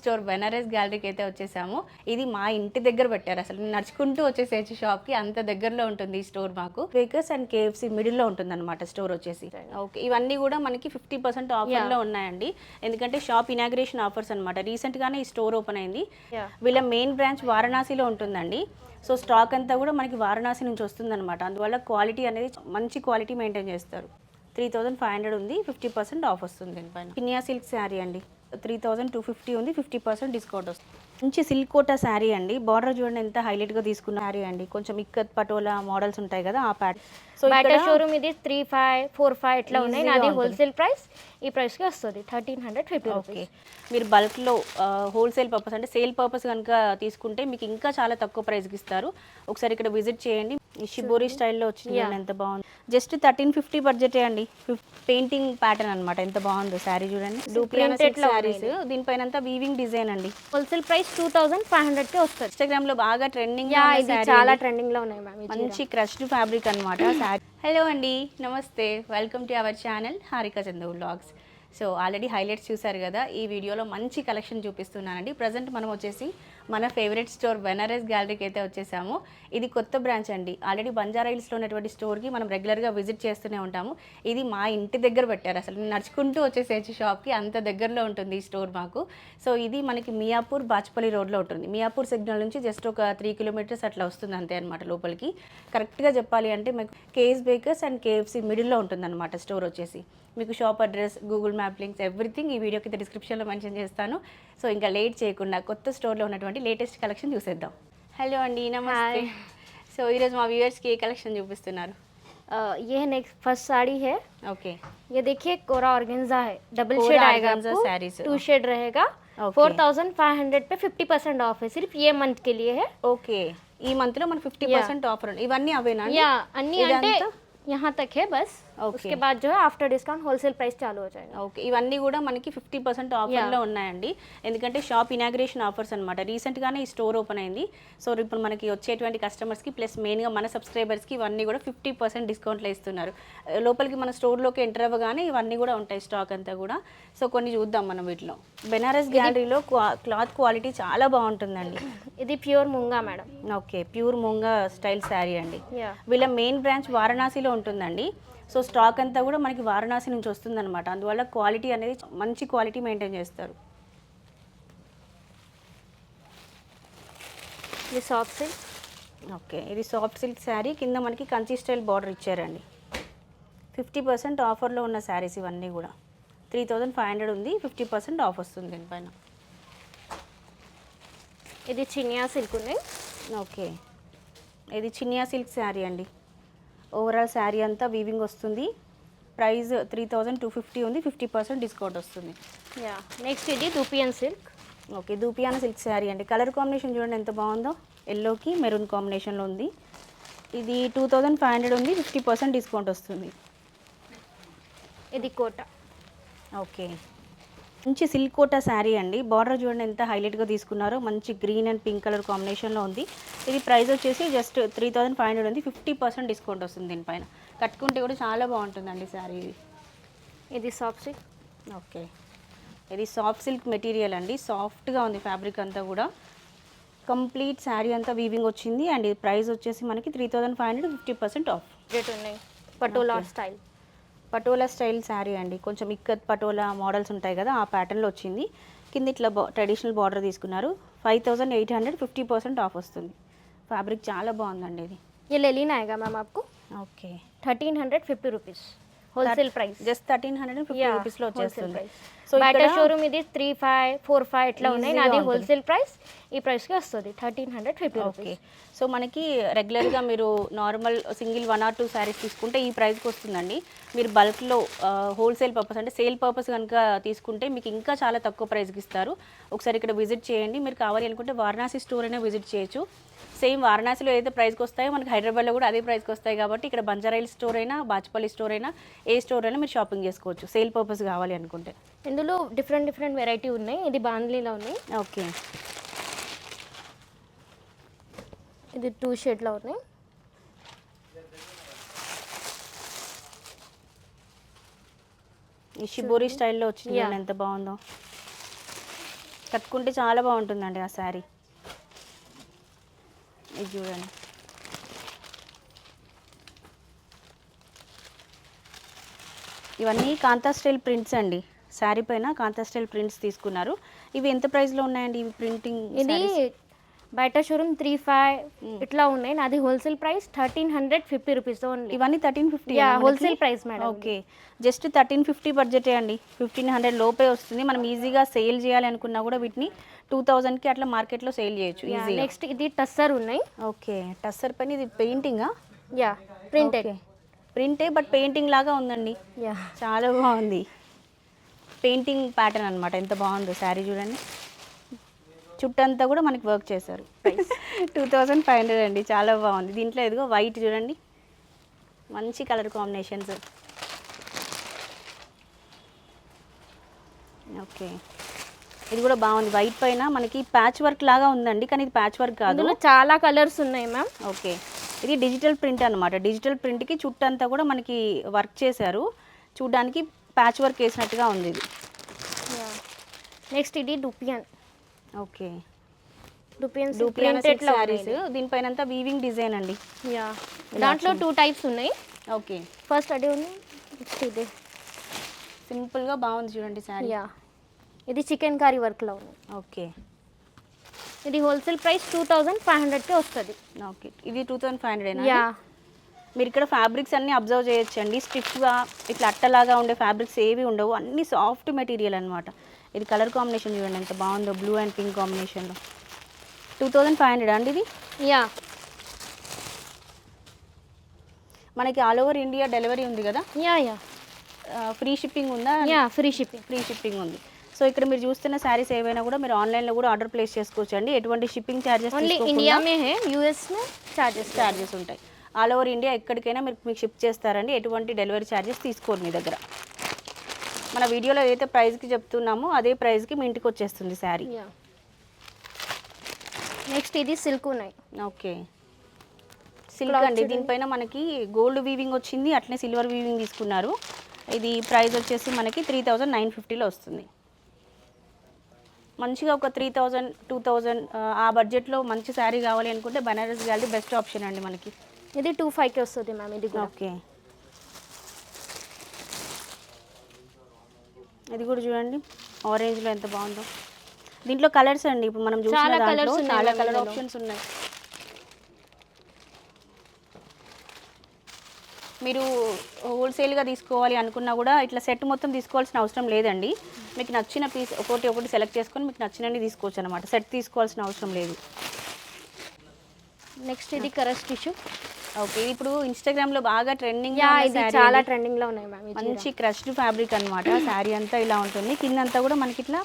Store Banaras గ్యాలరీకి అయితే వచ్చేసాము. ఇది మా ఇంటి దగ్గర పెట్టారు. అసలు నడుచుకుంటూ వచ్చేసేసి షాప్కి అంత దగ్గరలో ఉంటుంది ఈ స్టోర్ మాకు. బేకర్స్ అండ్ కేఎఫ్సి మిడిల్లో ఉంటుంది అనమాట స్టోర్ వచ్చేసి. ఓకే ఇవన్నీ కూడా మనకి ఫిఫ్టీ పర్సెంట్ ఆఫర్లో ఉన్నాయండి. ఎందుకంటే షాప్ ఇనాగ్రేషన్ ఆఫర్స్ అనమాట రీసెంట్గానే ఈ స్టోర్ ఓపెన్ అయింది. వీళ్ళ మెయిన్ బ్రాంచ్ వారణాసిలో ఉంటుందండి. సో స్టాక్ అంతా కూడా మనకి వారణాసి నుంచి వస్తుందన్నమాట. అందువల్ల క్వాలిటీ అనేది మంచి క్వాలిటీ మెయింటైన్ చేస్తారు. త్రీ థౌజండ్ ఫైవ్ హండ్రెడ్ ఉంది. ఫిఫ్టీ పర్సెంట్ ఆఫ్ వస్తుంది దీనిపైన. కినియా సిల్క్ శారీ అండి. త్రీ థౌజండ్ టూ ఫిఫ్టీ ఉంది ఫిఫ్టీ పర్సెంట్ డిస్కౌంట్ వస్తుంది. మంచి సిల్క్ కోటా శారీ అండి. బార్డర్ చూడండి ఎంత హైలైట్గా తీసుకున్న శారీ అండి. కొంచెం ఇక్కత్ పటోలా మోడల్స్ ఉంటాయి కదా ఆ ప్యాట్. సో బయట షోరూమ్ ఇది త్రీ ఫైవ్ ఫోర్ ఫైవ్ ఇట్లా ఉన్నాయి. గా నాది. హోల్సేల్ ప్రైస్ ఈ ప్రైస్కి వస్తుంది. థర్టీన్ హండ్రెడ్ ఫిఫ్టీ ఓకే మీరు బల్క్లో హోల్సేల్ పర్పస్ అంటే సేల్ పర్పస్ కనుక తీసుకుంటే మీకు ఇంకా చాలా తక్కువ ప్రైస్కి ఇస్తారు. ఒకసారి ఇక్కడ విజిట్ చేయండి. షిబోరి స్టైల్లో వచ్చింది ఎంత బాగుంది. జస్ట్ థర్టీన్ ఫిఫ్టీ బడ్జెటే అండి. పెయింటింగ్ ప్యాటర్న్ అన్నమాట. ఎంత బాగుందో శారీ చూడండి. లో శారీస్. దీనిపైన వీవింగ్ డిజైన్ అండి. Wholesale price two thousand five హండ్రెడ్కి వస్తుంది. ఇన్స్టాగ్రామ్లో బాగా ట్రెండింగ్ ఇది చాలా ట్రెండింగ్లో ఉన్నాయి మ్యామ్ మంచి క్రష్డ్ ఫ్యాబ్రిక్ అనమాట శారీ హలో అండి నమస్తే. Welcome to our channel Harika Chandu vlogs so already highlights చూసారు కదా ఈ వీడియోలో మంచి కలెక్షన్ చూపిస్తున్నానండి. ప్రజెంట్ మనం వచ్చేసి మన ఫేవరెట్ స్టోర్ బెనారస్ గ్యాలరీకి అయితే వచ్చేసాము. ఇది కొత్త బ్రాంచ్ అండి. ఆల్రెడీ బంజారా హిల్స్లో ఉన్నటువంటి స్టోర్కి మనం రెగ్యులర్గా విజిట్ చేస్తూనే ఉంటాము. ఇది మా ఇంటి దగ్గర పెట్టారు. అసలు నడుచుకుంటూ వచ్చేసేసి షాప్కి అంత దగ్గరలో ఉంటుంది ఈ స్టోర్ మాకు. సో ఇది మనకి మియాపూర్ బాచ్పల్లి రోడ్లో ఉంటుంది. మియాపూర్ సిగ్నల్ నుంచి జస్ట్ ఒక త్రీ కిలోమీటర్స్ అట్లా వస్తుంది అంతే అనమాట లోపలికి. కరెక్ట్గా చెప్పాలి అంటే మీకు కేఎస్ బేకర్స్ అండ్ కేఎఫ్సి మిడిల్లో ఉంటుందన్నమాట స్టోర్ వచ్చేసి. మీకు shop address Google map links everything ఈ వీడియో కింద డిస్క్రిప్షన్లో మెన్షన్ చేస్తాను. సో ఇంకా లేట్ చేయకుండా కొత్త స్టోర్లో ఉన్నటువంటి లేటెస్ట్ కలెక్షన్ చూసేద్దాం హలో అండి నమస్తే సో ఈరోజు మా వ్యూవర్స్కి ఏ కలెక్షన్ చూపిస్తున్నారు ये नेक्स्ट फर्स्ट साड़ी है ఓకే ये देखिए कोरा ऑर्गेन्जा है डबल कोरा शेड आएगा organza आपको sarees. टू शेड रहेगा Okay. Four thousand five hundred पे फिफ्टी परसेंट ऑफ है सिर्फ ये मंथ के लिए है ఓకే ఈ మంత్లో మన ఫిఫ్టీ పర్సెంట్ ఆఫర్ ఉంది ఇవన్నీ అవేనా అండి? या अन्य अंडे ఇదంతా? यहाँ तक है बस Okay. उसके बाद जो है आफ्टर डिस्काउंट होलसेल प्राइस चालू हो जाएगा ఓకే ఇవన్నీ కూడా మనకి ఫిఫ్టీ పర్సెంట్ ఆఫర్లో ఉన్నాయండి ఎందుకంటే షాప్ ఇనాగ్రేషన్ ఆఫర్స్ అనమాట రీసెంట్గానే ఈ స్టోర్ ఓపెన్ అయింది సో ఇప్పుడు మనకి వచ్చేటువంటి కస్టమర్స్కి ప్లస్ మెయిన్గా మన సబ్స్క్రైబర్స్కి ఇవన్నీ కూడా ఫిఫ్టీ పర్సెంట్ డిస్కౌంట్లో ఇస్తున్నారు ఆ, లోపలికి మన స్టోర్లోకి ఎంటర్ అవ్వగానే ఇవన్నీ కూడా ఉంటాయి స్టాక్ అంతా కూడా సో కొన్ని చూద్దాం మనం వీటిలో బెనారస్ గ్యాలరీలో క్లాత్ క్వాలిటీ చాలా బాగుంటుందండి ఇది pure moonga madam okay pure moonga style sari అండి యా వీళ్ళ మెయిన్ బ్రాంచ్ వారణాసిలో ఉంటుందండి సో స్టాక్ అంతా కూడా మనకి వారణాసి నుంచి వస్తుందన్నమాట. అందువల్ల క్వాలిటీ అనేది మంచి క్వాలిటీ మెయింటైన్ చేస్తారు. ఇది సాఫ్ట్ సిల్క్. ఓకే ఇది సాఫ్ట్ సిల్క్ శారీ. కింద మనకి కంచి స్టైల్ బార్డర్ ఇచ్చారండి. ఫిఫ్టీ పర్సెంట్ ఆఫర్లో ఉన్న శారీస్ ఇవన్నీ కూడా. త్రీ థౌజండ్ ఫైవ్ హండ్రెడ్ ఉంది. ఫిఫ్టీ పర్సెంట్ ఆఫ్ వస్తుంది దీనిపైన. ఇది చినియా సిల్క్ ఉన్నాయి ఓకే ఇది చినియా సిల్క్ శారీ అండి. ఓవరాల్ శారీ అంతా వీవింగ్ వస్తుంది. Price three thousand two fifty ఉంది. ఫిఫ్టీ పర్సెంట్ డిస్కౌంట్ వస్తుంది. యా నెక్స్ట్ ఇది dupion silk okay dupion silk sari అండి. కలర్ కాంబినేషన్ చూడండి ఎంత బాగుందో. ఎల్లోకి మెరూన్ కాంబినేషన్లో ఉంది. ఇది టూ థౌజండ్ ఫైవ్ హండ్రెడ్ ఉంది. ఫిఫ్టీ పర్సెంట్ డిస్కౌంట్ వస్తుంది. ఇది కోట. ఓకే మంచి సిల్క్ కోటా శారీ అండి. బార్డర్ చూడండి ఎంత హైలైట్గా తీసుకున్నారో. మంచి గ్రీన్ అండ్ పింక్ కలర్ కాంబినేషన్లో ఉంది. ఇది ప్రైస్ వచ్చేసి just three thousand five hundred ఉంది. ఫిఫ్టీ పర్సెంట్ డిస్కౌంట్ వస్తుంది దీనిపైన. కట్టుకుంటే కూడా చాలా బాగుంటుందండి శారీ ఇది. ఇది సాఫ్ట్ సిల్క్? ఓకే. ఇది సాఫ్ట్ సిల్క్ మెటీరియల్ అండి. సాఫ్ట్గా ఉంది ఫ్యాబ్రిక్ అంతా కూడా. కంప్లీట్ శారీ అంతా వీవింగ్ వచ్చింది. అండ్ ఇది ప్రైస్ వచ్చేసి మనకి three thousand five hundred fifty percent off. Rate ఉన్నాయి. పటోలా స్టైల్ పటోలా స్టైల్ శారీ అండి కొంచెం ఇక్కత్ పటోలా మోడల్స్ ఉంటాయి కదా ఆ ప్యాటర్న్లో వచ్చింది కింద ఇట్లా బా ట్రెడిషనల్ బార్డర్ తీసుకున్నారు five thousand eight hundred fifty percent off వస్తుంది ఫ్యాబ్రిక్ చాలా బాగుందండి ఇది ये लेलिन आएगा मैम आपको okay thirteen hundred fifty rupees wholesale price just thirteen hundred fifty రూపీస్లో వచ్చేస్తుంది సో బయట ఇక్కడ షోరూమ్ ఇది త్రీ ఫైవ్ ఫోర్ ఫైవ్ ఇట్లా ఉన్నాయి Easy గా నాది ఉంటుంది. హోల్సేల్ ప్రైస్ ఈ ప్రైస్కి వస్తుంది thirteen hundred fifty okay so మనకి రెగ్యులర్గా మీరు normal single one or two saris తీసుకుంటే ఈ ప్రైస్కి వస్తుందండి. మీరు బల్క్లో హోల్సేల్ పర్పస్ అంటే సేల్ పర్పస్ కనుక తీసుకుంటే మీకు ఇంకా చాలా తక్కువ ప్రైస్కి ఇస్తారు. ఒకసారి ఇక్కడ విజిట్ చేయండి. మీరు కావాలి అనుకుంటే వారణాసి స్టోర్ అయినా విజిట్ చేయొచ్చు. సేమ్ వారణాసిలో ఏదైతే ప్రైస్కి వస్తాయో మనకి హైదరాబాద్లో కూడా అదే ప్రైస్కి వస్తాయి కాబట్టి ఇక్కడ బంజారాయిల్ స్టోర్ అయినా బాచ్పల్లి స్టోర్ అయినా ఏ స్టోర్ అయినా మీరు షాపింగ్ చేసుకోవచ్చు. సేల్ పర్పస్ కావాలి అనుకుంటే. ఇందులో డిఫరెంట్ డిఫరెంట్ వెరైటీ ఉన్నాయి. ఇది బాండ్లీలో ఉన్నాయి. ఓకే ఇది టూ షేడ్లో ఉన్నాయి. ఈ షిబోరి స్టైల్లో వచ్చింది ఎంత బాగుందో. కట్టుకుంటే చాలా బాగుంటుందండి ఆ శారీ. ఇది చూడండి. ఇవన్నీ కాంతా స్టైల్ ప్రింట్స్ అండి. శారీ పైన కాంతా స్టైల్ ప్రింట్స్ తీసుకున్నారు. ఇవి ఎంత ప్రైస్లో ఉన్నాయండి ఇవి ప్రింటింగ్ ఇది బయట షోరూమ్ త్రీ ఫైవ్ ఇట్లా ఉన్నాయి. నాది wholesale price thirteen hundred fifty rupees only. ఇవన్నీ thirteen fifty yeah wholesale price madam. Okay. Just thirteen fifty బడ్జెటే అండి. ఫిఫ్టీన్ హండ్రెడ్ లోపే వస్తుంది. మనం ఈజీగా సేల్ చేయాలి అనుకున్నా కూడా వీటిని టూ థౌజండ్కి అట్లా మార్కెట్లో సేల్ చేయొచ్చు ఈజీగా. నెక్స్ట్ ఇది టస్సర్ ఉన్నాయి. ఓకే. టస్సర్ పైన ఇది పెయింటింగా? Yeah printed. ప్రింటే బట్ పెయింటింగ్ లాగా ఉందండి. యా. చాలా బాగుంది. పెయింటింగ్ ప్యాటర్న్ అనమాట ఎంత బాగుందో శారీ చూడండి. చుట్టంతా కూడా మనకి వర్క్ చేశారు. టూ థౌజండ్ ఫైవ్ హండ్రెడ్ అండి చాలా బాగుంది. దీంట్లో ఎదుగో వైట్ చూడండి. మంచి కలర్ కాంబినేషన్స్. ఓకే. ఇది కూడా బాగుంది. వైట్ పైన మనకి ప్యాచ్ వర్క్ లాగా ఉందండి కానీ ఇది ప్యాచ్ వర్క్ కాదు చాలా కలర్స్ ఉన్నాయి మ్యామ్. ఓకే. ఇది డిజిటల్ ప్రింట్ అనమాట డిజిటల్ ప్రింట్కి చుట్టంతా కూడా మనకి వర్క్ చేశారు. చూడ్డానికి ప్యాచ్ వర్క్ వేసినట్టుగా ఉంది ఇది. నెక్స్ట్ ఇది డుపియన్. ఓకే. డూప్లియన్ శారీస్ దీనిపైన అంతా వీవింగ్ డిజైన్ అండి. యా. దాంట్లో టూ టైప్స్ ఉన్నాయి. ఓకే. ఫస్ట్ అది ఉంది నెక్స్ట్ ఇది. సింపుల్గా బాగుంది చూడండి శారీ. యా. ఇది చికెన్ కర్రీ వర్క్లో ఉంది. ఓకే. ఇది wholesale price two thousand five హండ్రెడ్కి వస్తుంది. ఓకే. ఇది two thousand five hundred yeah. మీరు ఇక్కడ ఫ్యాబ్రిక్స్ అన్ని అబ్జర్వ్ చేయొచ్చండి. స్టిఫ్గా ఇట్లా అట్టలాగా ఉండే ఫ్యాబ్రిక్స్ ఏవి ఉండవు. అన్ని సాఫ్ట్ మెటీరియల్ అనమాట ఇది కలర్ కాంబినేషన్ చూడండి ఎంత బాగుందో బ్లూ అండ్ పింక్ కాంబినేషన్లో. టూ థౌజండ్ ఫైవ్ హండ్రెడ్ అండి ఇది? యా. మనకి ఆల్ ఓవర్ ఇండియా డెలివరీ ఉంది కదా? Yeah yeah. ఫ్రీ షిప్పింగ్ ఉందా? Yeah free shipping free shipping ఉంది. సో ఇక్కడ మీరు చూస్తున్న శారీస్ ఏవైనా కూడా మీరు ఆన్లైన్లో కూడా ఆర్డర్ ప్లేస్ చేసుకోవచ్చు అండి. ఎటువంటి shipping charges only India US charges charges ఉంటాయి. ఆల్ ఓవర్ ఇండియా ఎక్కడికైనా మీరు మీకు షిప్ చేస్తారండి. ఎటువంటి డెలివరీ ఛార్జెస్ తీసుకోరు మీ దగ్గర. మన వీడియోలో ఏదైతే ప్రైస్కి చెప్తున్నామో అదే ప్రైస్కి మీ ఇంటికి వచ్చేస్తుంది శారీ. నెక్స్ట్ ఇది సిల్క్ ఉన్నాయి. ఓకే. సిల్క్ అండి. దీనిపైన మనకి గోల్డ్ వీవింగ్ వచ్చింది అట్లనే సిల్వర్ వీవింగ్ తీసుకున్నారు. ఇది ప్రైస్ వచ్చేసి మనకి త్రీ థౌజండ్ నైన్ ఫిఫ్టీలో వస్తుంది. మంచిగా ఒక త్రీ థౌజండ్ టూ థౌజండ్ ఆ బడ్జెట్లో మంచి శారీ కావాలి అనుకుంటే బనారస్ గ్యాలరీ బెస్ట్ ఆప్షన్ అండి మనకి. ఇది టూ ఫైవ్కి వస్తుంది మ్యామ్ ఇది ఓకే. ఇది కూడా చూడండి. ఆరెంజ్లో ఎంత బాగుందో. దీంట్లో కలర్స్ అండి. ఇప్పుడు మనం చూసిన చాలా ఉన్నాయి చాలా కలర్. ఆప్షన్స్ ఉన్నాయి. మీరు హోల్సేల్గా తీసుకోవాలి అనుకున్నా కూడా ఇట్లా సెట్ మొత్తం తీసుకోవాల్సిన అవసరం లేదండి. మీకు నచ్చిన పీస్ ఒకటి ఒకటి సెలెక్ట్ చేసుకొని మీకు నచ్చినవి తీసుకోవచ్చు అనమాట సెట్ తీసుకోవాల్సిన అవసరం లేదు. నెక్స్ట్ ఇది కరస్ టిష్యూ ఓకే ఇప్పుడు ఇన్స్టాగ్రామ్లో బాగా ట్రెండింగ్ ఇది చాలా ట్రెండింగ్లో ఉన్నాయి మ్యామ్ మంచి క్రష్డ్ ఫ్యాబ్రిక్ అనమాట శారీ అంతా ఇలా ఉంటుంది. కింద అంతా కూడా మనకి ఇట్లా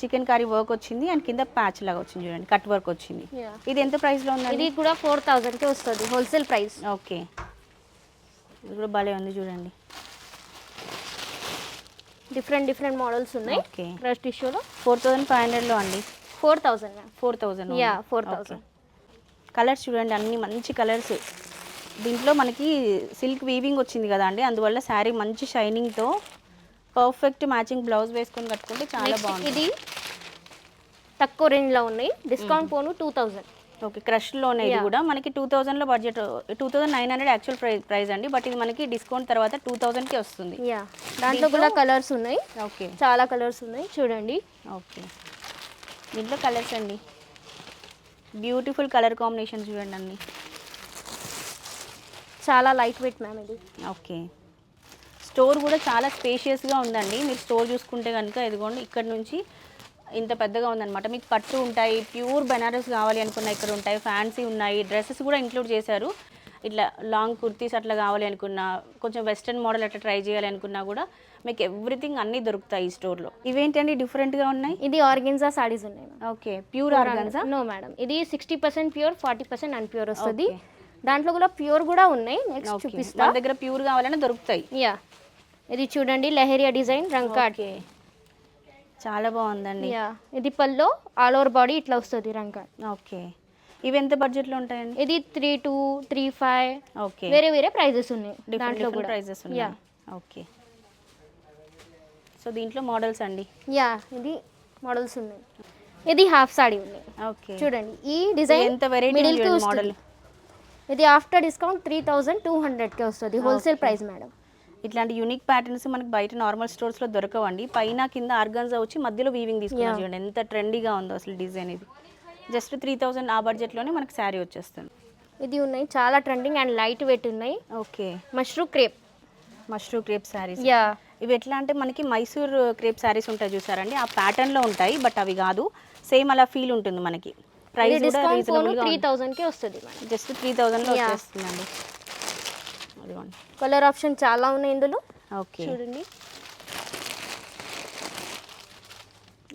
చికెన్ కర్రీ వర్క్ వచ్చింది అండ్ కింద ప్యాచ్ లాగా వచ్చింది చూడండి కట్ వర్క్ వచ్చింది. ఇది ఎంత ప్రైస్లో ఉందండి? ఇది కూడా ఫోర్ థౌజండ్కి వస్తుంది హోల్సేల్ ప్రైస్ ఓకే. ఇది కూడా భలే ఉంది చూడండి. డిఫరెంట్ డిఫరెంట్ మోడల్స్ ఉన్నాయి. ఓకే. క్రష్ టిష్యూలో ఫోర్ థౌజండ్ ఫైవ్ హండ్రెడ్లో అండి. Four ma'am four thousand yeah four thousand colours చూడండి అన్ని మంచి కలర్స్ దీంట్లో మనకి సిల్క్ వీవింగ్ వచ్చింది కదా అండి. అందువల్ల శారీ మంచి షైనింగ్తో పర్ఫెక్ట్ మ్యాచింగ్ బ్లౌజ్ వేసుకొని కట్టుకుంటే చాలా బాగుంది. ఇది తక్కువ రేంజ్లో ఉన్నాయి. డిస్కౌంట్ పోను టూ థౌజండ్ ఓకే క్రష్లోనే ఇది. కూడా. మనకి టూ థౌజండ్లో budget two thousand nine hundred actual price price అండి. బట్ ఇది మనకి డిస్కౌంట్ తర్వాత టూ థౌజండ్కి వస్తుంది. యా దాంట్లో కూడా కలర్స్ ఉన్నాయి. ఓకే. చాలా కలర్స్ ఉన్నాయి. చూడండి. ఓకే. దీంట్లో కలర్స్ అండి. బ్యూటిఫుల్ కలర్ కాంబినేషన్ చూడండి అన్ని. చాలా లైట్ వెయిట్ మ్యామ్ ఇది. ఓకే స్టోర్ కూడా చాలా స్పేషియస్గా ఉందండి. మీరు స్టోర్ చూసుకుంటే కనుక ఇదిగోండి ఇక్కడ నుంచి ఇంత పెద్దగా ఉందన్నమాట. మీకు పట్టు ఉంటాయి ప్యూర్ బెనారస్ కావాలి అనుకున్న ఇక్కడ ఉంటాయి ఫ్యాన్సీ ఉన్నాయి. డ్రెస్సెస్ కూడా ఇంక్లూడ్ చేశారు. ఇట్లా లాంగ్ కుర్తీస్ అట్లా కావాలి అనుకున్నా కొంచెం వెస్ట్రన్ మోడల్ అట్లా ట్రై చేయాలి అనుకున్నా కూడా మీకు ఎవ్రీథింగ్ అన్నీ దొరుకుతాయి ఈ స్టోర్లో ఇవేంటండి డిఫరెంట్గా ఉన్నాయి? ఇది ఆర్గెన్జా సారీస్ ఉన్నాయి okay pure organza no madam ఇది sixty percent pure forty percent unpure వస్తుంది. దాంట్లో కూడా ప్యూర్ కూడా ఉన్నాయి. నెక్స్ట్ చూపిస్తా. మన దగ్గర ప్యూర్ కావాలన్నా దొరుకుతాయి. యా ఇది చూడండి లెహరియా డిజైన్ రంకాట్ చాలా బాగుందండి. యా ఇది పల్లో ఆల్ ఓవర్ బాడీ ఇట్లా వస్తుంది రంకాట్ ఓకే ఇవి ఎంత బడ్జెట్లో ఉంటాయండి? ఇది three two three five okay వేరే వేరే ప్రైజెస్ ఉన్నాయి. దాంట్లో కూడా. ప్రైజెస్ యా ఉన్నాయి ఓకే సో దీంట్లో మోడల్స్ అండి? యా ఇది మోడల్స్ ఉన్నాయి. ఇది హాఫ్ సాడీ ఉన్నాయి ఓకే చూడండి ఈ డిజైన్ ఎంత వెరైటీ మిడిల్ ఇది after discount three thousand two హండ్రెడ్కి వస్తుంది హోల్సేల్ ప్రైస్ మేడం ఇట్లాంటి యూనిక్ ప్యాటర్న్స్ మనకి బయట నార్మల్ స్టోర్స్లో దొరకవండి. పైన కింద ఆర్గన్జా వచ్చి మధ్యలో వీవింగ్ తీసుకున్నారు చూడండి ఎంత ట్రెండీగా ఉందో అసలు డిజైన్ ఇది. జస్ట్ త్రీ థౌసండ్ ఆ బడ్జెట్లోనే మనకి శారీ వచ్చేస్తుంది. ఇది ఉన్నాయి చాలా ట్రెండింగ్ అండ్ లైట్ వెయిట్ ఉన్నాయి. Okay mashru crepe mushroom crepe saris yeah ఇవి ఎట్లా అంటే మనకి మైసూర్ క్రేప్ శారీస్ ఉంటాయి చూసారండి. ఆ ప్యాటర్న్లో ఉంటాయి బట్ అవి కాదు. సేమ్ అలా ఫీల్ ఉంటుంది మనకి. ప్రైస్ డిస్కౌంట్గా త్రీ థౌజండ్కి వస్తుంది మేడం. జస్ట్ త్రీ థౌసండ్లో Yeah. వచ్చేస్తుందండి. కలర్ ఆప్షన్ చాలా ఉన్నాయి ఇందులో. ఓకే. చూడండి.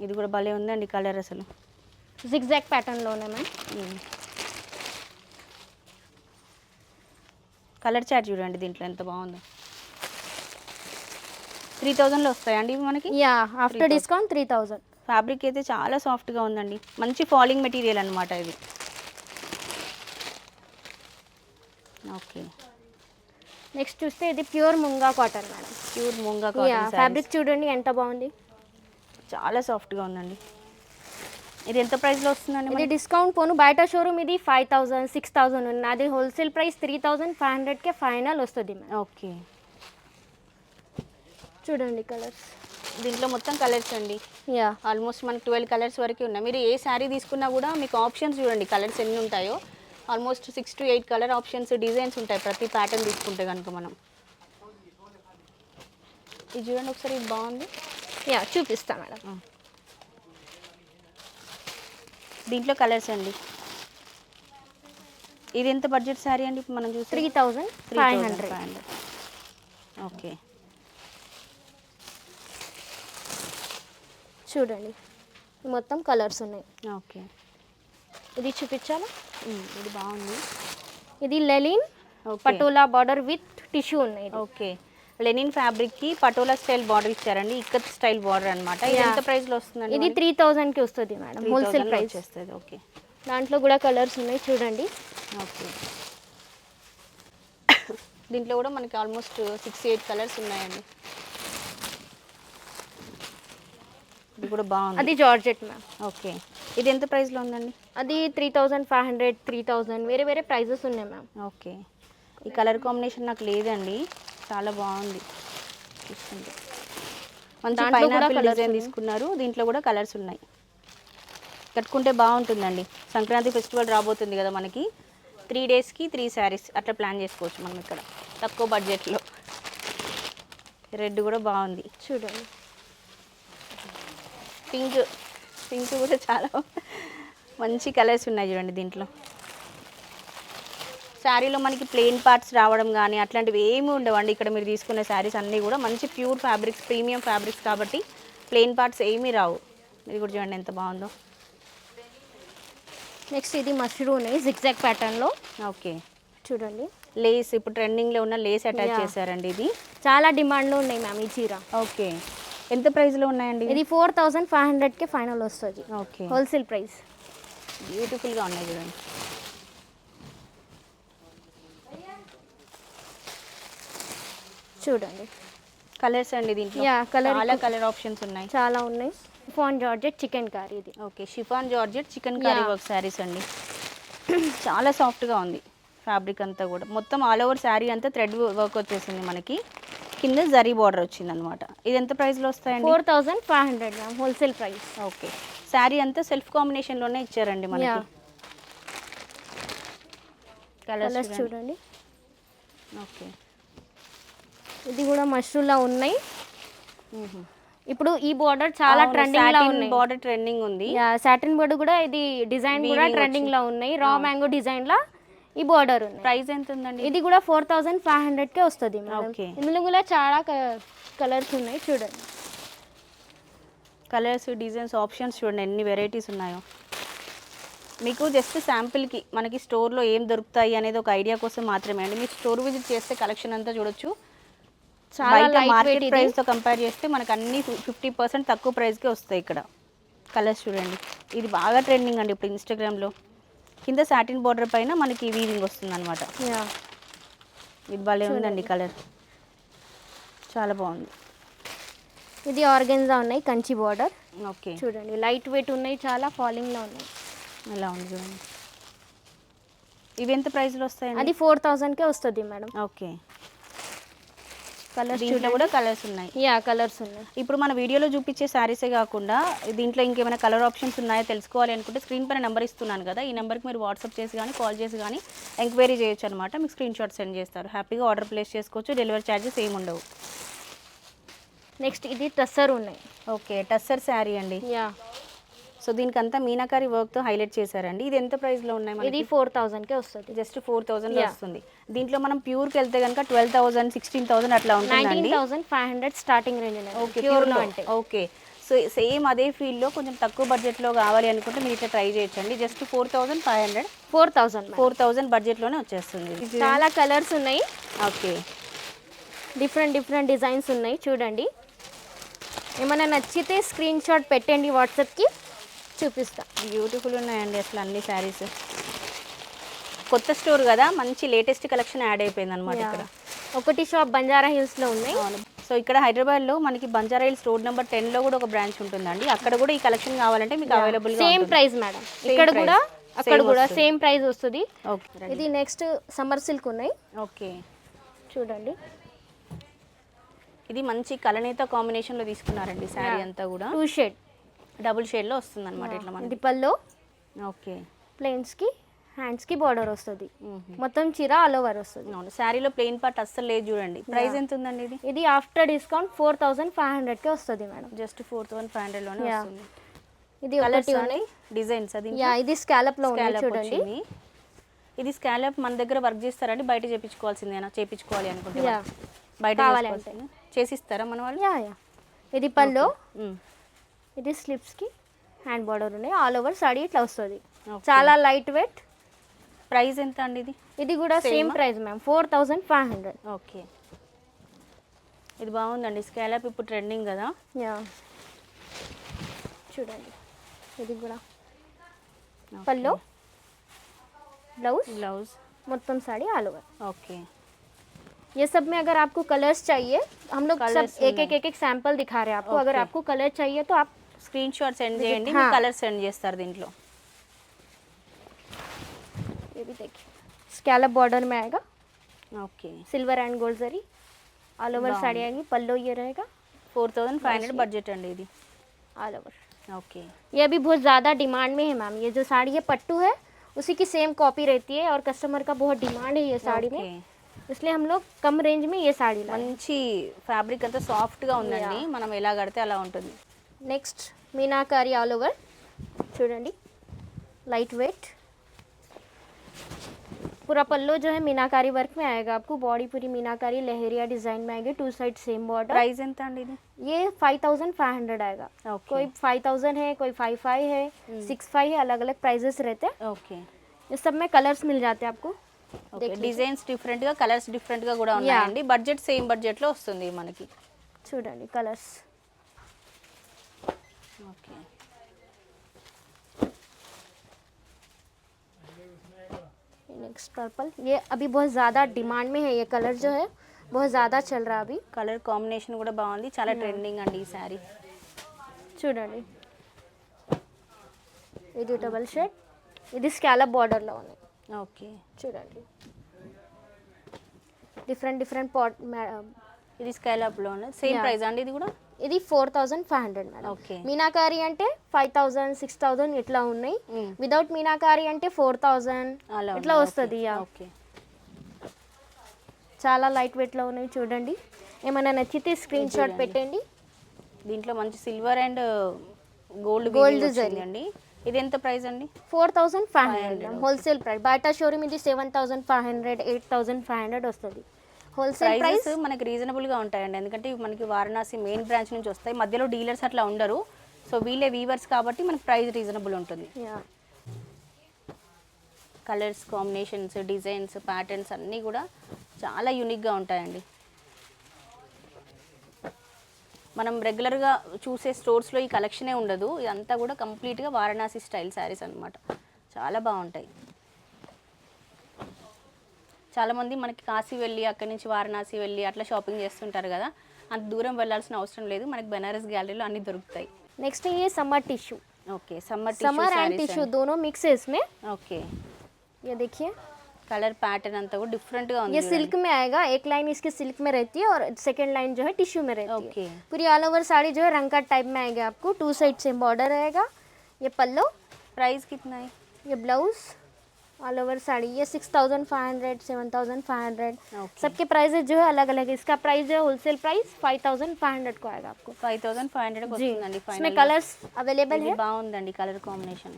ఇది కూడా భలే ఉందండి కలర్ అసలు. జిగ్జాక్ ప్యాటర్న్లో ఉన్నాయి మ్యామ్ కలర్ చాట్ చూడండి దీంట్లో ఎంత బాగుందో. త్రీ థౌజండ్లో వస్తాయండి ఇవి మనకి? Yeah after discount three thousand fabric అయితే చాలా సాఫ్ట్గా ఉందండి. మంచి ఫాలింగ్ మెటీరియల్ అనమాట ఇది. ఓకే. నెక్స్ట్ చూస్తే ఇది pure munga cotton madam. Pure munga cotton fabric చూడండి ఎంత బాగుంది. చాలా సాఫ్ట్గా ఉందండి. ఇది ఎంత ప్రైస్లో వస్తుందండి ఇది? డిస్కౌంట్ పోను. బయట షోరూమ్ ఇది ఫైవ్ థౌసండ్ సిక్స్ థౌసండ్ ఉంది. అది wholesale price three thousand five హండ్రెడ్కే final వస్తుంది ఓకే. చూడండి కలర్స్. దీంట్లో మొత్తం కలర్స్ అండి. యా ఆల్మోస్ట్ మనకి ట్వెల్వ్ కలర్స్ వరకు ఉన్నాయి. మీరు ఏ శారీ తీసుకున్నా కూడా మీకు ఆప్షన్స్ చూడండి కలర్స్ ఎన్ని ఉంటాయో. Almost six to eight colour options designs ఉంటాయి ప్రతి ప్యాటర్న్ తీసుకుంటే కనుక మనం. ఇది చూడండి ఒకసారి ఇది బాగుంది. యా చూపిస్తా మేడం. దీంట్లో కలర్స్ అండి. ఇది ఎంత బడ్జెట్ శారీ అండి? మనం చూసి three thousand five hundred okay చూడండి. మొత్తం కలర్స్ ఉన్నాయి. ఓకే. ఇది చూపించాలా? ఇది బాగుంది. ఇది linen patola border with tissue ఉన్నాయి. ఓకే. లెనిన్ ఫ్యాబ్రిక్కి పటోలా స్టైల్ బార్డర్ ఇచ్చారండి. ఇక్కత్ స్టైల్ బార్డర్ ఇది Yeah. ఎంత ప్రైస్లో వస్తుందండి ఇది త్రీ థౌజండ్కి వస్తుంది మేడం. హోల్సేల్ ప్రైస్ వచ్చేస్తుంది. ఓకే. దాంట్లో కూడా కలర్స్ ఉన్నాయి చూడండి. ఓకే. దీంట్లో కూడా మనకి ఆల్మోస్ట్ సిక్స్ ఎయిట్ కలర్స్ ఉన్నాయండి. ఇది కూడా బాగుంది. అది జార్జెట్ మ్యామ్. ఓకే. ఇది ఎంత ప్రైస్లో ఉందండి? అది three thousand five hundred three thousand వేరే వేరే ప్రైజెస్ ఉన్నాయి మ్యామ్. ఓకే. ఈ కలర్ కాంబినేషన్ నాకు లేదండి. చాలా బాగుంది. మంచి పైనాపిల్ డిజైన్. తీసుకున్నారు. దీంట్లో కూడా కలర్స్ ఉన్నాయి. కట్టుకుంటే బాగుంటుందండి. సంక్రాంతి ఫెస్టివల్ రాబోతుంది కదా మనకి. త్రీ డేస్కి త్రీ శారీస్ అట్లా ప్లాన్ చేసుకోవచ్చు మనం ఇక్కడ. తక్కువ బడ్జెట్లో. రెడ్ కూడా బాగుంది. చూడండి. పింక్ పింక్ కూడా చాలా మంచి కలర్స్ ఉన్నాయి చూడండి దీంట్లో. శారీలో మనకి ప్లెయిన్ పార్ట్స్ రావడం కానీ అట్లాంటివి ఏమి ఉండవండి. ఇక్కడ మీరు తీసుకునే శారీస్ అన్నీ కూడా మంచి ప్యూర్ ఫ్యాబ్రిక్స్ ప్రీమియం ఫ్యాబ్రిక్స్ కాబట్టి ప్లెయిన్ పార్ట్స్ ఏమీ రావు. ఇది కూడా చూడండి ఎంత బాగుందో. నెక్స్ట్ ఇది మష్రూ ఉన్నాయి జిగ్జాక్ ప్యాటర్న్లో ఓకే. చూడండి. లేస్ ఇప్పుడు ట్రెండింగ్లో ఉన్న లేస్ అటాచ్. చేశారండి ఇది. చాలా డిమాండ్లో ఉన్నాయి మ్యామ్ ఈ చీర. ఓకే. ఎంత ప్రైస్లో ఉన్నాయండి ఇది ఫోర్ థౌజండ్ ఫైవ్ హండ్రెడ్కే ఫైనల్ వస్తుంది. ఓకే. Wholesale price. బ్యూటిఫుల్గా ఉన్నాయి చూడండి. చూడండి. కలర్స్ అండి దీంట్లో. Yeah, colour చాలా కలర్ ఆప్షన్స్ ఉన్నాయి. చాలా ఉన్నాయి. ఫోన్ జార్జెట్ చికెన్ కర్రీ ఇది. Okay chiffon georgette chikankari. Work saris అండి. చాలా సాఫ్ట్గా ఉంది ఫ్యాబ్రిక్ అంతా కూడా. మొత్తం ఆల్ ఓవర్ శారీ అంతా థ్రెడ్ వర్క్ వచ్చేసింది మనకి. కింద జరీ బార్డర్ వచ్చింది అనమాట ఇది ఎంత ప్రైస్లో వస్తాయండి? Four thousand five hundred ma'am wholesale price okay. Sari అంతా సెల్ఫ్ కాంబినేషన్లోనే ఇచ్చారండి మనకి. కలర్స్ చూడండి. ఓకే. ఇది కూడా మష్రూలా ఉన్నాయి. ఇప్పుడు ఈ బార్డర్ చాలా ట్రెండింగ్లో ఉన్నాయి. బార్డర్ ట్రెండింగ్ ఉంది. సాటిన్ బోర్డు కూడా ఇది డిజైన్ కూడా ట్రెండింగ్లో ఉన్నాయి. రా మ్యాంగో డిజైన్ లా ఈ బార్డర్ ఉన్నాయి ప్రైస్ ఎంత ఉందండి ఇది కూడా ఫోర్ థౌజండ్ ఫైవ్ హండ్రెడ్ కే వస్తుంది. ఇందులో కూడా చాలా కలర్స్ ఉన్నాయి చూడండి. కలర్స్ డిజైన్స్ ఆప్షన్స్ చూడండి ఎన్ని వెరైటీస్ ఉన్నాయో. మీకు జస్ట్ శాంపిల్కి మనకి స్టోర్లో ఏం దొరుకుతాయి అనేది ఒక ఐడియా కోసం మాత్రమే అండి. మీరు స్టోర్ విజిట్ చేస్తే కలెక్షన్ అంతా చూడొచ్చు. చాలా మార్కెట్ ప్రైస్తో కంపేర్ చేస్తే మనకు అన్ని ఫిఫ్టీ పర్సెంట్ తక్కువ ప్రైస్కే వస్తాయి ఇక్కడ. కలర్స్ చూడండి. ఇది బాగా ట్రెండింగ్ అండి ఇప్పుడు ఇన్స్టాగ్రామ్లో కింద సాటిన్ బార్డర్ పైన మనకి వీవింగ్ వస్తుంది అనమాట యా. ఇది భలే ఉందండి కలర్. చాలా బాగుంది. ఇది ఆర్గెన్జా ఉన్నాయి కంచి బార్డర్. ఓకే. చూడండి లైట్ వెయిట్ ఉన్నాయి చాలా ఫాలింగ్లో ఉన్నాయి. ఎలా ఉంది చూడండి. ఇవి ఎంత ప్రైస్లో వస్తాయండి? అది ఫోర్ థౌజండ్కే వస్తుంది మేడం. ఓకే. కలర్స్ దీంట్లో కూడా కలర్స్ ఉన్నాయి. యా కలర్స్ ఉన్నాయి. ఇప్పుడు మన వీడియోలో చూపించే శారీసే కాకుండా దీంట్లో ఇంకేమైనా కలర్ ఆప్షన్స్ ఉన్నాయో తెలుసుకోవాలి అనుకుంటే స్క్రీన్ పైన నెంబర్ ఇస్తున్నాను కదా ఈ నెంబర్కి మీరు వాట్సాప్ చేసి కానీ కాల్ చేసి కానీ ఎంక్వైరీ చేయొచ్చు అనమాట మీకు స్క్రీన్ షాట్ సెండ్ చేస్తారు. హ్యాపీగా ఆర్డర్ ప్లేస్ చేసుకోవచ్చు. డెలివరీ ఛార్జెస్ ఏమి ఉండవు. నెక్స్ట్ ఇది టస్సర్ ఉన్నాయి. ఓకే టస్సర్ శారీ అండి. యా. సో దీనికి అంతా మీనాకారి వర్క్తో హైలైట్ చేశారండి. ఇది ఎంత ప్రైస్లో ఉన్నాయి ఇది ఫోర్ థౌజండ్కే వస్తుంది. Just four Yeah. వస్తుంది. దీంట్లో మనం ప్యూర్కి వెళ్తే కనుక ట్వెల్వ్ థౌసండ్ సిక్స్టీన్ థౌసండ్ అట్లా ఉంటుందండి. Thousand five hundred starting range okay ప్యూర్లో అంటే. ఓకే. సో సేమ్ అదే ఫీల్డ్లో కొంచెం తక్కువ బడ్జెట్లో కావాలి అనుకుంటే మీరు ఇట్లా ట్రై చేయొచ్చండి. Just four thousand five hundred. Four thousand four thousand బడ్జెట్లోనే వచ్చేస్తుంది. చాలా కలర్స్ ఉన్నాయి. ఓకే. డిఫరెంట్ డిఫరెంట్ డిజైన్స్ ఉన్నాయి. చూడండి. ఏమైనా నచ్చితే స్క్రీన్ షాట్ పెట్టండి వాట్సాప్కి. చూపిస్తా. బ్యూటిఫుల్ ఉన్నాయండి అసలు అన్ని శారీస్. కొత్త స్టోర్ కదా మంచి లేటెస్ట్ కలెక్షన్ యాడ్ అయిపోయింది అనమాట ఇక్కడ. ఒకటి షాప్ బంజారా హిల్స్లో ఉన్నాయి సో ఇక్కడ హైదరాబాద్లో మనకి బంజారా హిల్స్ రోడ్ నెంబర్ టెన్లో కూడా ఒక బ్రాంచ్ ఉంటుందండి. అక్కడ కూడా ఈ కలెక్షన్ కావాలంటే మీకు అవైలబుల్ సేమ్ ప్రైస్ మేడం ఇక్కడ. కూడా అక్కడ కూడా. సేమ్ ప్రైస్ వస్తుంది. ఇది నెక్స్ట్ సమ్మర్ సిల్క్ ఉన్నాయి. ఓకే చూడండి. ఇది మంచి కలనేత కాంబినేషన్లో తీసుకున్నారండి శారీ అంతా కూడా. టూ షేడ్ డబుల్ షేడ్లో వస్తుంది అనమాట ఇట్లా మనకి. పల్లో ఓకే. ప్లేన్స్కి హ్యాండ్స్కి బార్డర్ వస్తుంది. మొత్తం చీర ఆల్ ఓవర్ వస్తుంది. అవును శారీలో ప్లెయిన్ పార్ట్ అస్సలు లేదు చూడండి. ప్రైస్ ఎంత ఉందండి ఇది? ఇది after discount four thousand five హండ్రెడ్కే వస్తుంది madam. Just four thousand five హండ్రెడ్లోనే. వస్తుంది. ఇది కలర్స్ ఉన్నాయి డిజైన్స్ అది యా ఇది స్కాలప్లో చూడండి. ఇది స్కాలప్ మన దగ్గర వర్క్ చేస్తారండి బయట చేపించుకోవాల్సిందేనా చేపించుకోవాలి అనుకుంటే. బయట? చేసిస్తారా మన వాళ్ళు? Yeah yeah. ఇది మ్మ్. ఇది స్లిప్స్కి హ్యాండ్ బార్డర్ ఉన్నాయి ఆల్ ఓవర్ సాడీ ఇట్లా వస్తుంది Okay. చాలా లైట్ వెయిట్ ప్రైస్ ఎంత అండి ఇది ఇది కూడా same price ma'am four thousand five hundred okay ఇది బాగుందండి స్కాలప్ ఇప్పుడు ట్రెండింగ్ కదా యా చూడండి ఇది కూడా పల్లో ब्लाउज బ్లౌజ్ మొత్తం साड़ी ऑल ओवर ఓకే ये सब में अगर आपको कलर्स चाहिए हम लोग सब Colours एक एक एक एक सैंपल दिखा रहे हैं आपको अगर Okay. आपको कलर चाहिए तो आप స్క్రీన్ షాట్ సెండ్ చేయండి हाँ. కలర్ సెండ్ చేస్తారు దీంట్లో ये भी देखिए स्कैलप बॉर्डर में आएगा okay silver and gold zari all over Wow. Sari आएगी पल्लो ये रहेगा four thousand five hundred budget అండి ఇది ऑल ओवर ఓకే ये अभी बहुत ज़्यादा डिमांड में है मैम ये जो साड़ी है पट्टू है उसी की सेम कॉपी रहती है और कस्टमर का बहुत डिमांड है ये साड़ी ఓకే में इसलिए हम लोग कम रेंज में ये साड़ी लाए మంచి ఫ్యాబ్రిక్ అంతా సాఫ్ట్గా ఉందండి మనం ఎలా కడితే అలా ఉంటుంది నెక్స్ట్ మీనాకారి ఆల్ ఓవర్ చూడండి లైట్ वेट पूरा पल्लो जो है मीनाकारी वर्क में आएगा आपको बॉडी पूरी मीनाकारी लहरिया डिजाइन में आएगी two side same border price ఎంత అండి ఇది ये फाइव थाउजेंड फाइव हंड्रेड आएगा ఓకే कोई फाइव थाउजेंड है कोई फाइव फाइव है सिक्स फाइव है अलग अलग प्राइजेस रहते हैं ఓకే इस सब में कलर्स मिल जाते हैं आपको ఓకే డిజైన్స్ డిఫరెంట్గా కలర్స్ డిఫరెంట్గా కూడా ఉన్నాయండి బడ్జెట్ సేమ్ బడ్జెట్లో వస్తుంది మనకి చూడండి కలర్స్ नेक्स्ट पर्पल ये अभी बहुत ज़्यादा डिमांड में है ये कलर जो है बहुत ज़्यादा चल रहा है अभी కలర్ కాంబినేషన్ కూడా బాగుంది చాలా ట్రెండింగ్ అండి ఈ శారీ చూడండి ఇది డబల్ షేడ్ ఇది స్కాలప్ బార్డర్లో ఉన్నాయి ఓకే చూడండి డిఫరెంట్ డిఫరెంట్ పాట్ ఇది స్కైలాప్లో సేమ్ Yeah. ప్రైస్ అండి ఇది కూడా ఇది four thousand five hundred madam. Okay. Meenakari అంటే ఫైవ్ థౌజండ్ సిక్స్ థౌజండ్ ఇట్లా ఉన్నాయి. వితౌట్ మీనాకారి అంటే ఫోర్ థౌజండ్ ఇట్లా. వస్తుంది చాలా లైట్ వెయిట్లో ఉన్నాయి చూడండి. ఏమైనా నచ్చితే స్క్రీన్ షాట్ పెట్టండి. దీంట్లో మంచి సిల్వర్ అండ్ గోల్డ్ గోల్డ్. అండి ఇది ఎంత ప్రైస్ అండి? Four thousand five hundred. Wholesale price బయట షోరూమ్ ఇది seven thousand five hundred eight thousand five hundred వస్తుంది. Wholesale price? మనకి రీజనబుల్గా ఉంటాయండి. ఎందుకంటే ఇవి మనకి వారణాసి మెయిన్ బ్రాంచ్ నుంచి వస్తాయి. మధ్యలో డీలర్స్ అట్లా ఉండరు. సో వీళ్ళే వీవర్స్ కాబట్టి మనకి ప్రైస్ రీజనబుల్ ఉంటుంది. Yeah. Colours combinations designs patterns అన్నీ కూడా చాలా యూనిక్గా ఉంటాయండి. మనం రెగ్యులర్గా చూసే స్టోర్స్లో ఈ కలెక్షనే ఉండదు. ఇదంతా కూడా కంప్లీట్గా వారణాసి స్టైల్ శారీస్ అన్నమాట. చాలా బాగుంటాయి. చాలామంది మనకి కాశీ వెళ్ళి అక్కడి నుంచి వారణాసి వెళ్ళి అట్లా షాపింగ్ చేస్తుంటారు కదా. అంత దూరం వెళ్ళాల్సిన అవసరం లేదు. మనకి బెనారస్ గ్యాలరీలో అన్ని దొరుకుతాయి. నెక్స్ట్ ఈ summer tissue. Okay summer summer and tissue Dono mix మే ఓకే. ఏ దేఖియే. కలర్ ప్యాటర్న్ అంతా కూడా డిఫరెంట్గా ఉంది సిల్క్ మే ఆయేగా ఏక్ లైన్ ఇస్కే సిల్క్ మే రహతీ ఔర్ సెకండ్ లైన్ జో హై టిష్యూ మే రహతీ ఓకే. పూరి ఆల్ ఓవర్ సారీ జో హై రంకా టైప్ మే ఆయేగా ఆప్కో. టు సైడ్స్ సేమ్ బోర్డర్ ఆయేగా. ఏ పల్లో. ప్రైస్ కిత్నా హై ఏ బ్లౌజ్. ऑल ओवर साड़ी ये six thousand five hundred seven thousand five hundred okay सबके प्राइजेज जो है अलग अलग है इसका प्राइस जो है wholesale price five thousand five hundred को आएगा आपको ఫైవ్ థౌసండ్ ఫైవ్ హండ్రెడ్ जी వస్తుందండి इसमें ఫైనల్ कलर्स अवेलेबल ఇది है బాగుందండి కలర్ కాంబినేషన్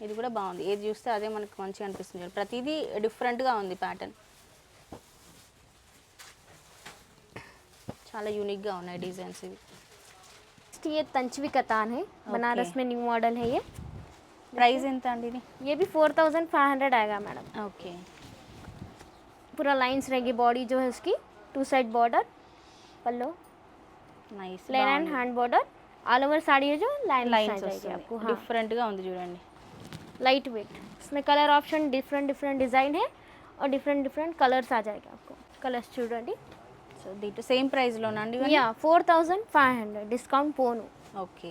ఇది కూడా బాగుంది ఏది చూస్తే అదే మనకు మంచిగా అనిపిస్తుంది చూడండి. ప్రతిదీ డిఫరెంట్గా ఉంది ప్యాటర్న్ చాలా యూనిక్గా ఉన్నాయి డిజైన్స్ ఇవి Next ये तंचवी कतान है बनारस में न्यू मॉडल है ये ప్రైస్ ఎంత అండి ఇది ये भी फोर थाउजेंड फाइव हंड्रेड आएगा मैडम ఓకే पूरा लाइंस रहेगी बॉडी जो है उसकी two side border pallu nice plain and hand border all over sari है जो लाइन लाइन లైన్స్ जाएगी आपको వస్తుంది हाँ డిఫరెంట్గా ఉంది చూడండి लाइट वेट इसमें colour option different different design है और डिफरेंट डिफरेंट कलर्स आ जाएगा आपको कलर्स చూడండి సో దీంట్లో same ప్రైస్లోనండి yeah four thousand five hundred discount పోను ఓకే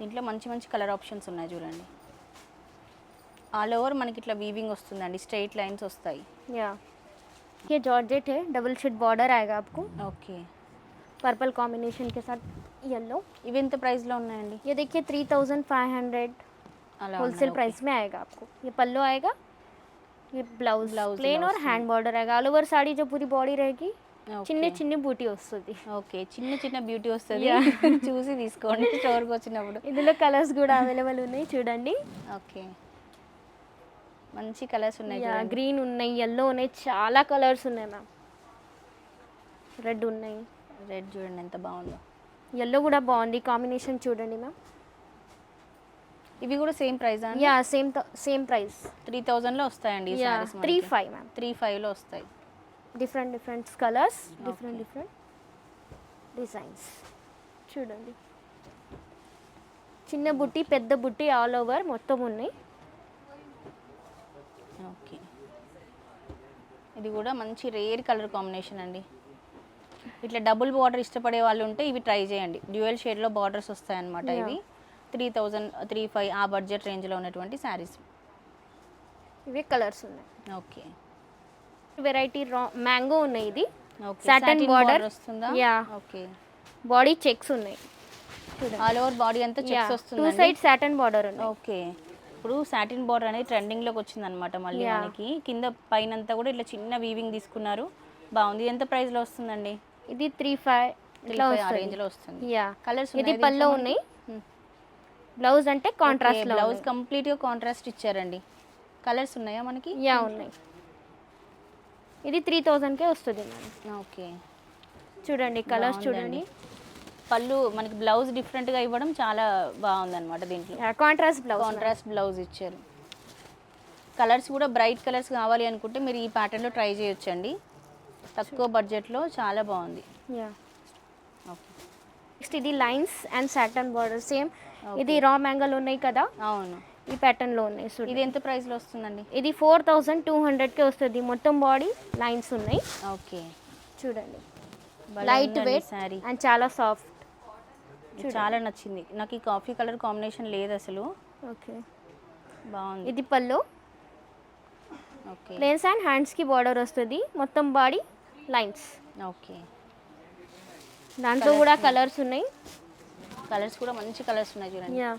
దీంట్లో మంచి మంచి కలర్ ఆప్షన్స్ ఉన్నాయి చూడండి ఆల్ ఓవర్ మనకి ఇట్లా వీవింగ్ వస్తుందండి స్ట్రైట్ లైన్స్ వస్తాయి या ये जॉर्जेट है डबल शेड बॉर्डर आएगा आपको ఓకే पर्पल कॉम्बिनेशन के साथ येलो ఇవి ఎంత ప్రైస్లో ఉన్నాయండి ये देखिए थ्री थाउजेंड फाइव हंड्रेड అలా होलसेल प्राइस में आएगा आपको ये पल्लो आएगा ये ब्लाउज Blouse प्लेन ఇలా और हैंड बॉर्डर आएगा ऑल ओवर साड़ी जो पूरी बॉडी रहेगी చిన్ని చిన్ని బూటీ వస్తుంది ఓకే చిన్న చిన్న బ్యూటీ వస్తుంది చూసి తీసుకోండి స్టోర్కి వచ్చినప్పుడు ఇందులో కలర్స్ కూడా అవైలబుల్ ఉన్నాయి చూడండి ఓకే మంచి కలర్స్ ఉన్నాయి గ్రీన్ ఉన్నాయి ఎల్లో ఉన్నాయి చాలా కలర్స్ ఉన్నాయి మ్యామ్ రెడ్ ఉన్నాయి. రెడ్ చూడండి ఎంత బాగుందో. ఎల్లో కూడా బాగుంది కాంబినేషన్ చూడండి మ్యామ్ ఇవి కూడా సేమ్ ప్రైస్ అండి? Yeah same same price three థౌజండ్లో వస్తాయండి త్రీ ఫైవ్ మ్యామ్ త్రీ ఫైవ్లో వస్తాయి. Different different colours different different designs చూడండి. చిన్న బుట్టి పెద్ద బుట్టి ఆల్ ఓవర్ మొత్తం ఉన్నాయి ఓకే ఇది కూడా మంచి రేర్ కలర్ కాంబినేషన్ అండి. ఇట్లా డబుల్ బార్డర్ ఇష్టపడే వాళ్ళు ఉంటే ఇవి ట్రై చేయండి. డ్యూయల్ షేడ్లో బార్డర్స్ వస్తాయన్నమాట. ఇవి. త్రీ థౌజండ్ త్రీ ఫైవ్ ఆ బడ్జెట్ రేంజ్లో ఉన్నటువంటి శారీస్ ఇవే కలర్స్ ఉన్నాయి. ఓకే. వెరైటీ రా మ్యాంగో ఉన్నాయి ఇది. Satin border. వస్తుందా? Yeah. ఓకే. బాడీ చెక్స్ ఉన్నాయి. ఆల్ ఓవర్ బాడీ అంతా చెక్స్ టూ వస్తుంది సైడ్ సాటన్ బార్డర్ ఉన్నాయి. ఓకే. ఇప్పుడు సాటిన్ బార్డర్ అనేది ట్రెండింగ్లోకి వచ్చింది అనమాట మళ్ళీ. మనకి. కింద పైన అంతా కూడా ఇట్లా చిన్న వీవింగ్ తీసుకున్నారు. బాగుంది. ఎంత ప్రైస్లో వస్తుందండి? ఇది త్రీ ఫైవ్ ఆ వస్తుంది. లో వస్తుంది. కలర్స్ ఇది పల్లో ఉన్నాయి. బ్లౌజ్ అంటే కాంట్రాస్ట్లో బ్లౌజ్ కంప్లీట్గా కాంట్రాస్ట్ ఇచ్చారండి. కలర్స్ ఉన్నాయా మనకి? యా ఉన్నాయి. ఇది త్రీ థౌజండ్కే వస్తుంది మేడం ఓకే చూడండి కలర్స్. చూడండి. పళ్ళు మనకి బ్లౌజ్ డిఫరెంట్గా ఇవ్వడం చాలా బాగుంది అనమాట దీంట్లో కాంట్రాస్ట్ బ్లౌజ్ కాంట్రాస్ట్ బ్లౌజ్ ఇచ్చారు. కలర్స్ కూడా బ్రైట్ కలర్స్ కావాలి అనుకుంటే మీరు ఈ ప్యాటర్న్లో ట్రై చేయొచ్చండి. తక్కువ బడ్జెట్లో చాలా బాగుంది. యా ఓకే నెక్స్ట్ ఇది lines and satin border same ఇది రా మ్యాంగల్ ఉన్నాయి కదా? అవును. ఈ ప్యాటర్న్లో ఉన్నాయి ఇది ఎంత ప్రైస్లో వస్తుందండి? ఇది ఫోర్ థౌజండ్ టూ హండ్రెడ్కే వస్తుంది. మొత్తం బాడీ లైన్స్ ఉన్నాయి. ఓకే చూడండి. లైట్ వెయిట్ అండ్ చాలా సాఫ్ట్ చాలా నచ్చింది. నాకు ఈ కాఫీ కలర్ కాంబినేషన్ లేదు అసలు. ఓకే. బాగుంది. ఇది పళ్ళు. ఓకే. ప్లేన్స్ అండ్ హ్యాండ్స్కి బార్డర్ వస్తుంది. మొత్తం బాడీ లైన్స్. ఓకే. దాంట్లో కూడా కలర్స్ ఉన్నాయి. కలర్స్ కూడా మంచి కలర్స్ ఉన్నాయి చూడండి. యా.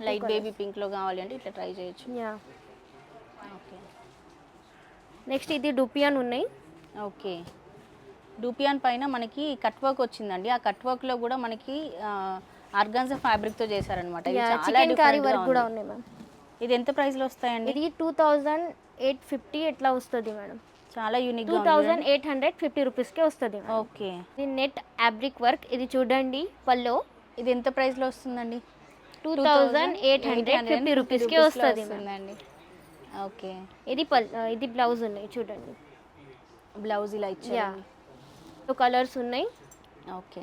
లైట్ బేబీ పింక్లో కావాలి అంటే ఇట్లా ట్రై చేయొచ్చు. యా. ఓకే. నెక్స్ట్ ఇది డుపియన్ ఉన్నాయి. ఓకే. డూపియాన్ పైన మనకి కట్ వర్క్ వచ్చిందండి. ఆ కట్ వర్క్లో కూడా మనకి ఆర్గాన్జా ఫ్యాబ్రిక్తో చేశారనమాట ఇది చాలా చికెన్ కర్రీ వర్క్ కూడా. ఉన్నాయి మ్యామ్. ఇది ఎంత ప్రైస్లో వస్తాయండి? ఇది టూ థౌజండ్ ఎయిట్ ఫిఫ్టీ ఎట్లా వస్తుంది మేడం? చాలా టూ యూనిక్గా థౌజండ్ ఎయిట్ హండ్రెడ్ ఫిఫ్టీ రూపీస్కే వస్తుంది ఓకే. ఇది నెట్ ఫ్యాబ్రిక్ వర్క్. ఇది చూడండి పల్లో ఇది ఎంత ప్రైస్లో వస్తుందండి? Two thousand eight hundred fifty రూపీస్కే వస్తుంది ఓకే. ఇది పల్ ఇది బ్లౌజ్ ఉన్నాయి చూడండి. బ్లౌజ్ ఇలా ఇచ్చారు కలర్స్ ఉన్నాయి. ఓకే.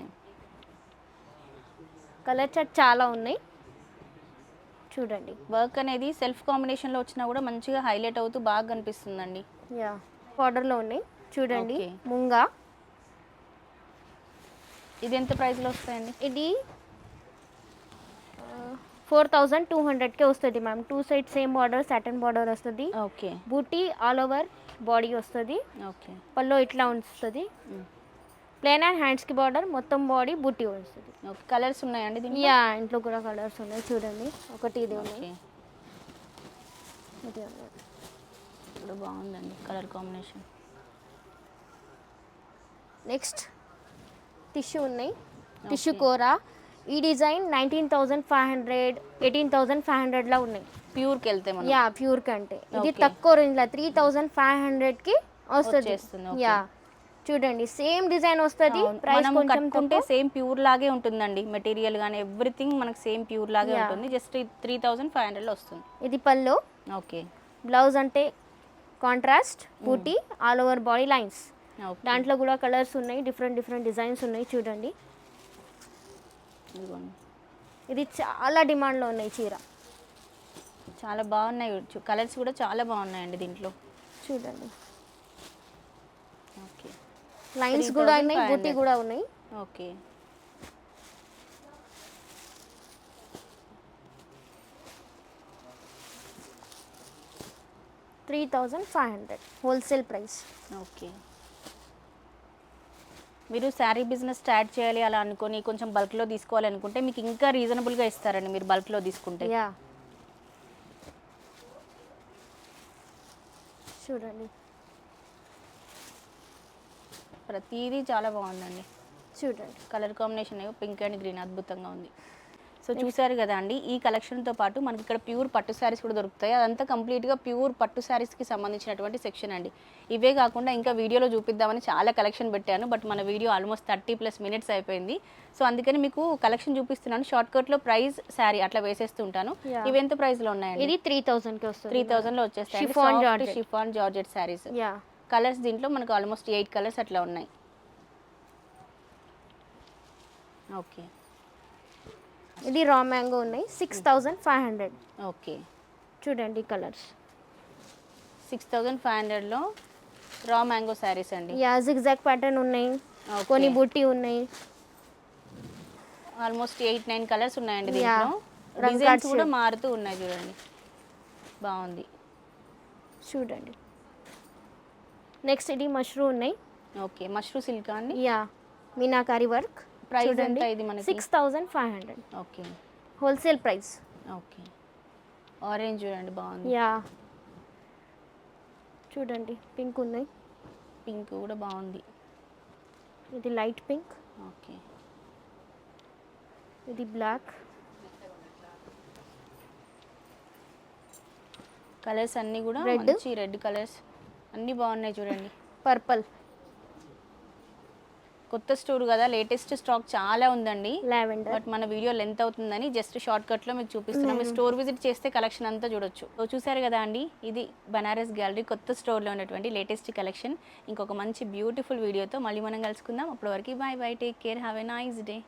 కలర్ చార్ట్ చాలా ఉన్నాయి. చూడండి. వర్క్ అనేది సెల్ఫ్ కాంబినేషన్లో వచ్చినా కూడా మంచిగా హైలైట్ అవుతూ బాగా కనిపిస్తుందండి. యా బార్డర్లో ఉన్నాయి. చూడండి. Okay. ముంగా. ఇది ఎంత ప్రైస్లో వస్తాయండి? ఇది ఫోర్ థౌజండ్ టూ హండ్రెడ్కే వస్తుంది ma'am. Two side same border satin border వస్తుంది. Okay. Buti all over body వస్తుంది. ఓకే. పల్లో ఇట్లా వస్తుంది ప్లేన్ అండ్ హ్యాండ్స్కి బార్డర్ మొత్తం బాడీ బూటీ వస్తుంది. కలర్స్ ఉన్నాయండి యా ఇంట్లో కూడా కలర్స్ ఉన్నాయి చూడండి. ఒకటి ఇది ఉంది. ఇప్పుడు బాగుందండి కలర్ కాంబినేషన్. నెక్స్ట్ టిష్యూ ఉన్నాయి. టిష్యూ కూర. ఈ design nineteen thousand five hundred eighteen thousand five హండ్రెడ్లో ఉన్నాయి. ప్యూర్కి వెళ్తే యా ప్యూర్ కంటే ఇది. తక్కువ రేంజ్లో త్రీ థౌజండ్ ఫైవ్ హండ్రెడ్కి వస్తుంది. యా. చూడండి సేమ్ డిజైన్ వస్తుంది. ప్రైస్ కొంచెం కట్టుకుంటే సేమ్ ప్యూర్ లాగే ఉంటుందండి మెటీరియల్ కానీ ఎవ్రీథింగ్ మనకు సేమ్ ప్యూర్ లాగే. ఉంటుంది జస్ట్ త్రీ థౌజండ్ ఫైవ్ హండ్రెడ్లో వస్తుంది. ఇది పళ్ళు. ఓకే. బ్లౌజ్ అంటే contrast buti all over body lines దాంట్లో కూడా కలర్స్ ఉన్నాయి డిఫరెంట్ డిఫరెంట్ డిజైన్స్ ఉన్నాయి చూడండి. ఇది చాలా డిమాండ్లో ఉన్నాయి చీర. చాలా బాగున్నాయి కలర్స్ కూడా చాలా బాగున్నాయండి దీంట్లో. చూడండి. ఓకే లైన్స్ కూడా ఉన్నాయి 3,500. బూటీ కూడా ఉన్నాయి. Okay three thousand five hundred wholesale price okay మీరు శారీ బిజినెస్ స్టార్ట్ చేయాలి అలా అనుకొని కొంచెం బల్క్లో తీసుకోవాలి అనుకుంటే మీకు ఇంకా రీజనబుల్గా ఇస్తారండి మీరు బల్క్లో తీసుకుంటే. చూడండి. ప్రతిదీ చాలా బాగుందండి. చూడండి colour combination pink and green అద్భుతంగా ఉంది. సో చూసారు కదా అండి ఈ కలెక్షన్తో పాటు మనకి ఇక్కడ ప్యూర్ పట్టు శారీస్ కూడా దొరుకుతాయి. అదంతా కంప్లీట్గా ప్యూర్ పట్టు శారీస్కి సంబంధించినటువంటి సెక్షన్ అండి. ఇవే కాకుండా ఇంకా వీడియోలో చూపిద్దామని చాలా కలెక్షన్ పెట్టాను బట్ మన video almost thirty plus minutes అయిపోయింది. సో అందుకని మీకు కలెక్షన్ చూపిస్తున్నాను. షార్ట్ కట్లో ప్రైస్ శారీ అట్లా వేసేస్తుంటాను. ఇవి ఎంత ప్రైస్లో ఉన్నాయండి? ఇది త్రీ థౌజండ్కి వస్తుంది. త్రీ థౌజండ్లో వచ్చేస్తాయి. Chiffon georgette saris. కలర్స్ దీంట్లో మనకు ఆల్మోస్ట్ ఎయిట్ కలర్స్ అట్లా ఉన్నాయి. ఓకే. ఇది రా మ్యాంగో ఉన్నాయి. Six thousand five hundred. Okay. చూడండి కలర్స్. సిక్స్ థౌజండ్ ఫైవ్ హండ్రెడ్లో రా మ్యాంగో శారీస్ అండి. యా జిగ్జాగ్ ప్యాటర్న్ ఉన్నాయి. కొన్ని బుట్టి ఉన్నాయి. ఆల్మోస్ట్ ఎయిట్ నైన్ కలర్స్ ఉన్నాయండి. దీంట్లో. డిజైన్స్ కూడా. మారుతూ ఉన్నాయి చూడండి. బాగుంది. చూడండి. నెక్స్ట్ ఇది మష్రూమ్ ఉన్నాయి. ఓకే మష్రూ సిల్క్ అండి? యా మీనాకారి వర్క్ ప్రైస్ ఎంత ఇది మనకి? Six thousand five hundred okay wholesale price okay orange చూడండి బాగుంది. యా చూడండి పింక్ ఉన్నాయి. పింక్ కూడా బాగుంది. ఇది లైట్ పింక్ ఓకే ఇది బ్లాక్ కలర్స్ అన్నీ కూడా. మంచి రెడ్ కలర్స్ అన్నీ బాగున్నాయి చూడండి. పర్పల్. కొత్త స్టోర్ కదా లేటెస్ట్ స్టాక్ చాలా ఉందండి. లావెండర్. బట్ మన వీడియో లెంత్ అవుతుందని జస్ట్ షార్ట్ కట్లో మీకు చూపిస్తున్నాం. మీరు స్టోర్ విజిట్ చేస్తే కలెక్షన్ అంతా చూడొచ్చు. సో చూసారు కదా అండి? ఇది బనారస్ గ్యాలరీ కొత్త స్టోర్లో ఉన్నటువంటి లేటెస్ట్ కలెక్షన్. ఇంకొక మంచి బ్యూటిఫుల్ వీడియోతో మళ్ళీ మనం కలుసుకుందాం. అప్పటి వరకు bye bye take care have a nice day.